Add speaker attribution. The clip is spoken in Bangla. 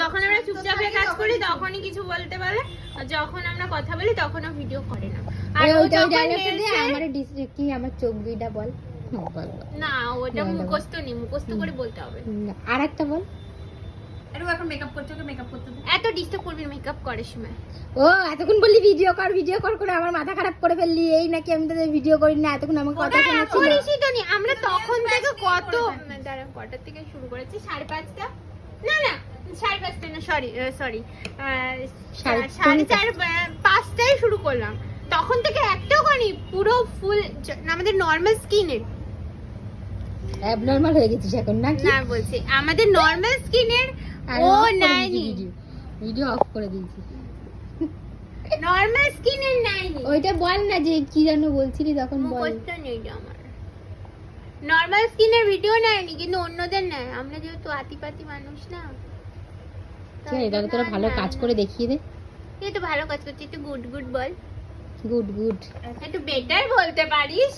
Speaker 1: যখন আমরা চুপচাপ হয়ে কাজ করি তখনই কিছু বলতে পারে আর যখন আমরা কথা বলি তখনও ভিডিও করে না। আর ও যখন
Speaker 2: ডায়লগটা দিয়ে আমার ডিস্ট্রিক্ট কি আমার চোখ দুইটা বল।
Speaker 1: না ওটা। মুখস্থ নেই মুখস্থ করে বলতে হবে।
Speaker 2: আর একটা বল?
Speaker 3: আরে ও এখন মেকআপ করছে ওকে মেকআপ করতে
Speaker 1: এত ডিস্টার্ব করবি মেকআপ করার সময়।
Speaker 2: ও এতক্ষণ বললি ভিডিও কর ভিডিও কর করে আমার মাথা খারাপ করে ফেললি। এই নাকি আমি তোদের ভিডিও করি না এতক্ষণ আমাকে কথা শোনাচ্ছিল
Speaker 1: করিসই তো নি আমরা তখন থেকে কত দাঁড়া কটার থেকে শুরু করেছি? সাড়ে পাঁচটা? না না সাড়ে পাঁচটা না সরি সরি
Speaker 2: সাড়ে
Speaker 1: সাড়ে চার পাঁচটায় শুরু করলাম। তখন থেকে একটাও করি পুরো ফুল আমাদের নর্মাল স্কিনের
Speaker 2: অ্যাবনর্মাল হয়ে গেছিস এখন নাকি?
Speaker 1: না বলছি আমাদের নর্মাল স্কিনের ও
Speaker 2: দিয়েছি ভিডিও অফ করে দিয়েছি।
Speaker 1: নর্মাল স্কিনের নেয়নি।
Speaker 2: ওইটা বল না যে কি যেন বলছিলি তখন বল।
Speaker 1: মুখস্থ নেই আমার। নর্মাল স্কিনের ভিডিও নেয়নি কিন্তু অন্যদের নেয়। আমরা যেহেতু আতিপাতি মানুষ না
Speaker 2: ঠিক আছে তাহলে তোরা ভালো কাজ করে দেখিয়ে দে।
Speaker 1: তুই তো ভালো কাজ করছিস একটু গুড গুড বল।
Speaker 2: Good good.
Speaker 1: একটু বেটার বলতে পারিস।